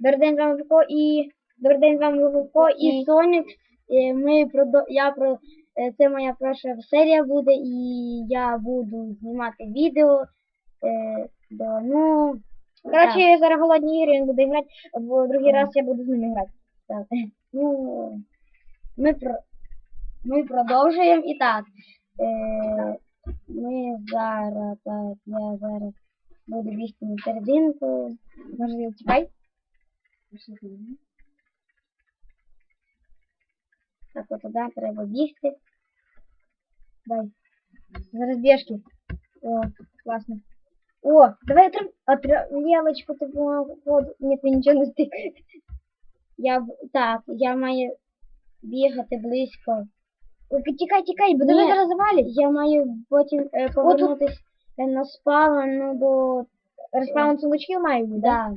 Добрий день з вами Вовко і добрий день з вами Вовко і Сонік. Е, Ми продо... я про е, це моя перша серія буде, і я буду знімати відео. Е, до, ну, коротше, зараз голодні ігри він буде грати, бо другий раз я буду з ними грати. Так. Ну, ми, про... ми продовжуємо і так. Е, ми зараз, так, я зараз буду бігти на серединку. Може, чекай. Так, от туди треба бігти. Дай. Зараз біжки. О, класно. О, давай отрив... Отр... Лелочку, ти воду. Ні, ти нічого не стик. Я... Так, я маю бігати близько. Тікай, тікай, бо Ні. зараз. Я маю потім е, повернутись е, на спавн, ну, до... Респаун сундучків маю бути, Да.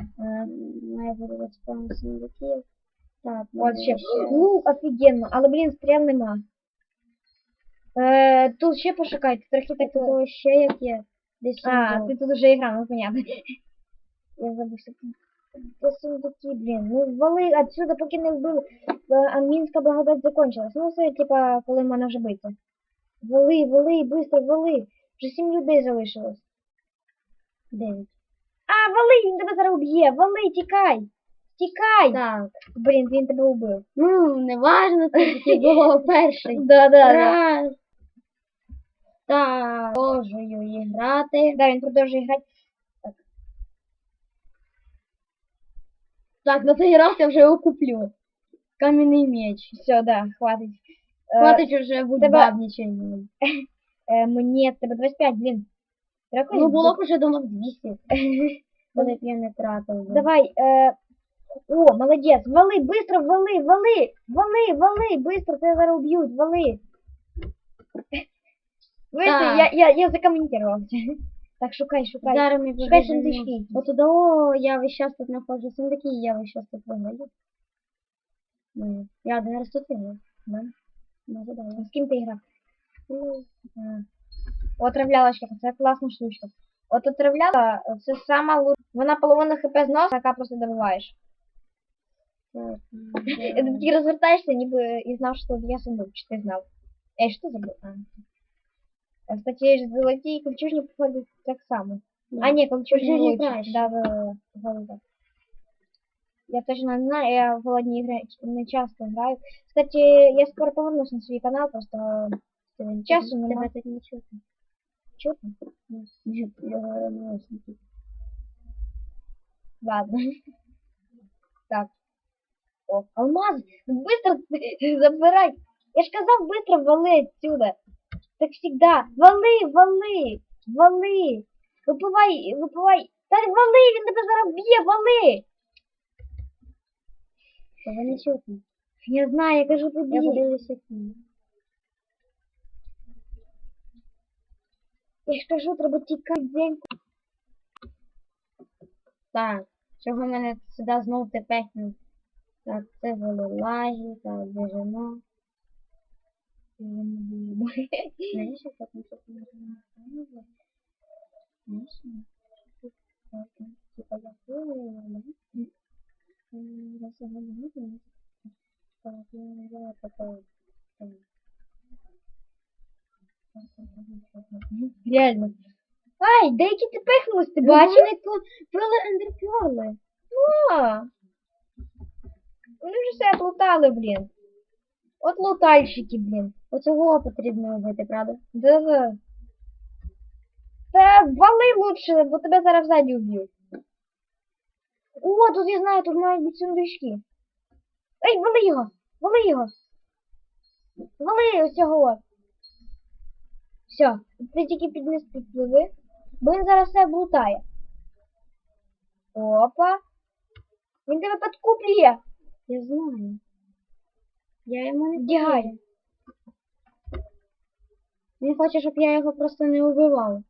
Має бути респаун сундуків. Так, От ще. Ну, офігенно, але, блін, стріл нема. Е, тут ще пошукайте, трохи так того ще як є. Десь А, ти тут уже грав, ну понятно. Я забув, що тут. Де сундуки, блін. Ну, вали отсюда, поки не вбили. Е, Амінська благодать закончилась. Ну, це, типа, коли можна вже бити. Вали, вали, быстро, вали. Вже сім людей залишилось. Дев'ять. А, вали, він тебе зараз уб'є. Вали, тікай. Тікай. Так. Блін, він тебе убив. Ну, не важно, це таки було перший. Да, да, да. Раз. Так, продовжую грати. Да, він продовжує грати. Так, на цей раз я вже його куплю. Кам'яний меч. Все, да, хватить. Е, Хватить уже будь тебе- бабничання. Е, мені тебе 25, блін. Ну, було б уже думав 200. коли б я не тратив. Давай, е... О, молодець, вали, быстро, вали, вали, вали, вали, быстро, тебе зараз уб'ють, вали. Так. я, я, я закоментувався. Так, шукай, шукай. Зараз ми Шукай сундучки. От туди, о, я весь час тут знаходжу сундуки, і я весь час тут виграю. Ну, я один раз тут виграв. Да? Може, да. З ким ти грав? Отравлялочка, це класна штучка. От отравляла, це сама лучша. Вона половину хп зносить, яка просто добиваєш. Ти розвертаєшся, ніби і знав, що є сундук, чи ти знав. Ей, що забув? А. Кстати, золоті і кольчужні походять так само. А, ні, Кольчужні лучше. краще. Да, да, да. Я точно не знаю, я в голодні ігри не часто граю. Кстати, я скоро повернусь на свій канал, просто е, часу немає. Чутно. Чутно? Ні, я наушники. Ладно. Так. О, алмаз! Быстро забирай! Я ж казав, быстро вали отсюда. Так всегда. Вали, вали, вали. Випивай, випивай. Та вали, він тебе зараз б'є, вали. Чутно. Я знаю, я кажу тобі. Я подивлюся кіно. Я ж кажу, треба тікати день. Так, чого мене сюди знов тепехнуть? Так, це були лаги, так, біжимо. Знаєш, що ти не знаєш? Я хуй, Раз я не буду, так, я не знаю, такое. Реально. Ай, деякі пихнулись, ти Ну, бачив? Вони пили ендерперли. А. Вони вже все плутали, блін. От лутальщики, блін. Оцього потрібно робити, правда? Да-да. Та вали лучше, бо тебе зараз ззаді вб'ють. О, тут я знаю, тут мають бути сундучки. Ей, вали його! Вали його! Вали ось цього. Все, ти тільки піднес підпливи, бо він зараз все блутає. Опа. Він тебе підкуплює. Я знаю. Я йому не Вдягай. повірю. Він хоче, щоб я його просто не убивав.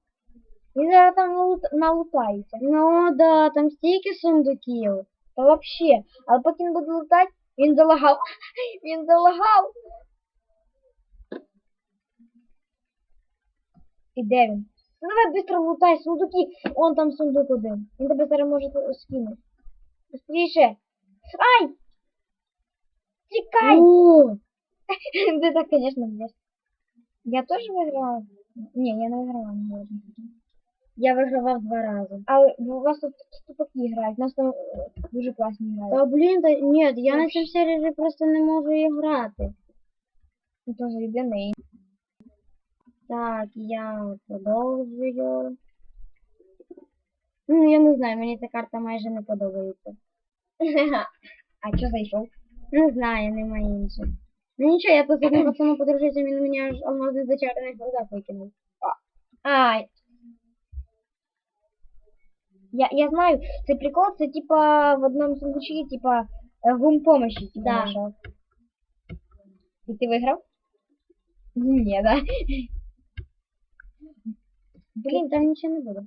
Він зараз там налут- налутається. Ну да, там стільки сундуків. Та вообще. Але поки він буде лутати, він залагав. Він залагав. І де він? Ну давай швидко лутай сундуки. Он там сундук один. Він тебе зараз може скинути. Быстріше. Ай! Тікай! Ти так, конечно, б'єш. Я теж виграла. Ні, я не виграла, не я вигравав два рази. Але у вас тут ступаки грають, у нас там е, дуже класні грають. Та блін, та ні, я на цьому сервері просто не можу і грати. Ну, то єдиний. Так, я продовжую. Ну, я не знаю, мені ця карта майже не подобається. А що зайшов? Не знаю, немає інших. Ну нічого, я тут одним пацаном подружився, він мені аж алмазний зачарений рудак викинув. Ай. Я, я знаю, цей прикол, це типа в одному сундучці, типа е, гум помощи, типа Да. нашел. І ти виграв? Ні, да. Блін, там нічого не буде.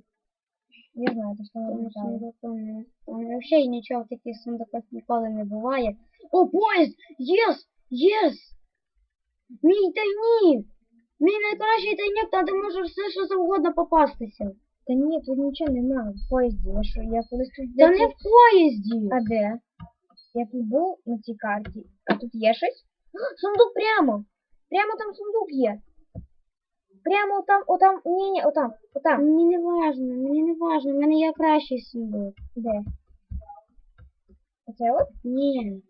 Я знаю, то що не Тому знаю. сундуком не... Там взагалі нічого в таких сундуках ніколи не буває. О, поїзд! Єс! Єс! Мій тайник! Мій найкращий тайник, там де може все, що завгодно попастися. Та ні, тут нічого немає в поїзді. Я що, я колись тут Та не в поїзді! А де? Я тут був на цій карті. А тут є щось? Сундук прямо! Прямо там сундук є. Прямо там, отам, ні, ні, отам, отам. Мені не важно, мені не важно, в мене є кращий сундук. Де? Оце от? Ні.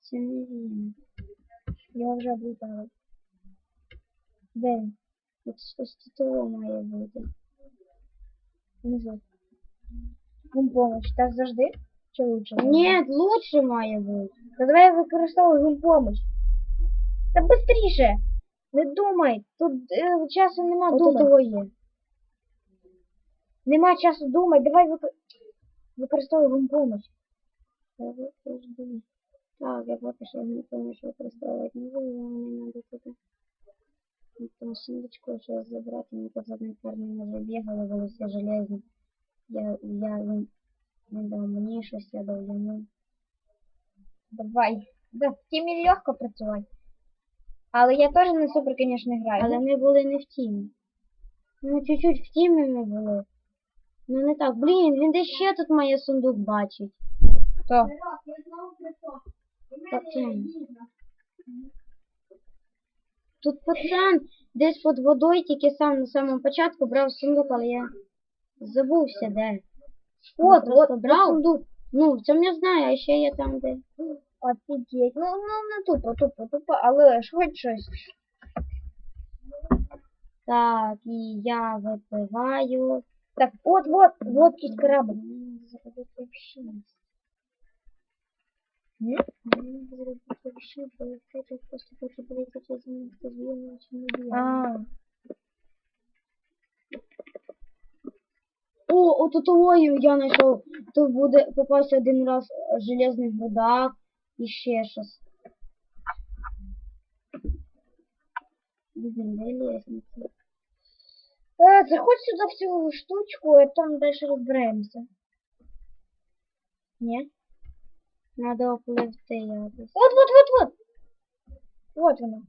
Це не він. Його вже облутали. Де? От ось тут має бути. Внизу. Гум помощь. Так завжди? Чи лучше? Ні, лучше має бути. Та давай використовуй гум помощь. Та быстріше! Не думай! Тут е, часу нема думати. того є. Нема часу думати. Давай вик... використовуй гум помощь. Так, я поки що не що використовувати не буду, мені треба туди. Тому сундучку щось забрати, мені тут з одної парні вже бігали, були всі железні. Я, я, він, він дав мені щось, я дав йому. Давай. Да, в тімі легко працювати. Але я теж не супер, звісно, граю. Але ми були не в тімі. Ну, чуть-чуть в тімі ми були. Ну не так. Блін, він десь ще тут має сундук бачить. Хто? Пацан. Тут пацан десь під водою тільки сам на самому початку брав сундук, але я забувся де. От, просто от, брав. сундук. Ну, цьому я знаю, а ще є там, де. Офігеть. Ну, ну, не тупо, тупо, тупо, але ж хоч щось. Так, і я випиваю. Так, от, от, от якийсь корабль. А, О, от ою я знайшов. Тут буде попався один раз е, железний гудак і ще щось. Блін, де лестниця? Е, заходь сюди в цю штучку, і там далі розберемося. Ні? Надо опливти якось. От, от, от, от. Вот воно.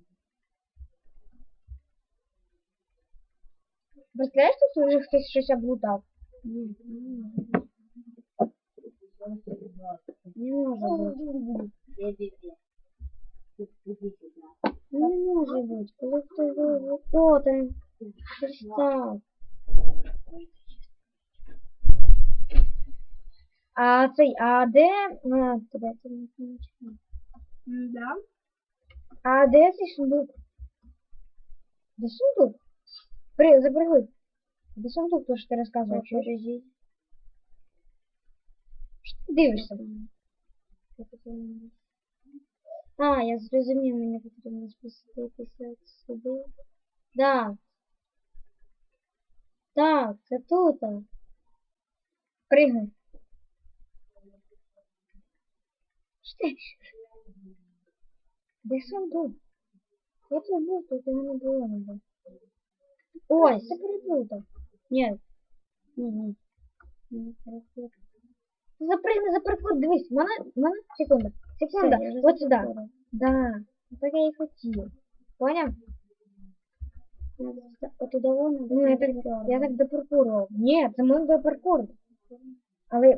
Представляєш, тут вже хтось щось облутав? Ні, не бути. Не може бути. Не може бути. Коли хтось зробив. О, там верстак. А цей, а де, а, Тебе це не помічає. Да. А де цей сундук? Де сундук? При, запрыгуй. Де сундук, то що ти розказував? Що Бережіть. ти дивишся? А, я зрозумів, мені потрібно спуститися от сюди. Да. Так, це тут. Пригай. Що ти? Де сундук? Я тут був, тут його не було ніде. Ось. Ти переплутав. Ні. Ні, ні. Не переплутав. Запригни, запригни, дивись, мене, мене, секунда, Секунда, Все, вот сюда. Да, так я и хотел. Понял? От туди воно. Ну, я так, я так допаркурував. Ні, це ми до паркур. Але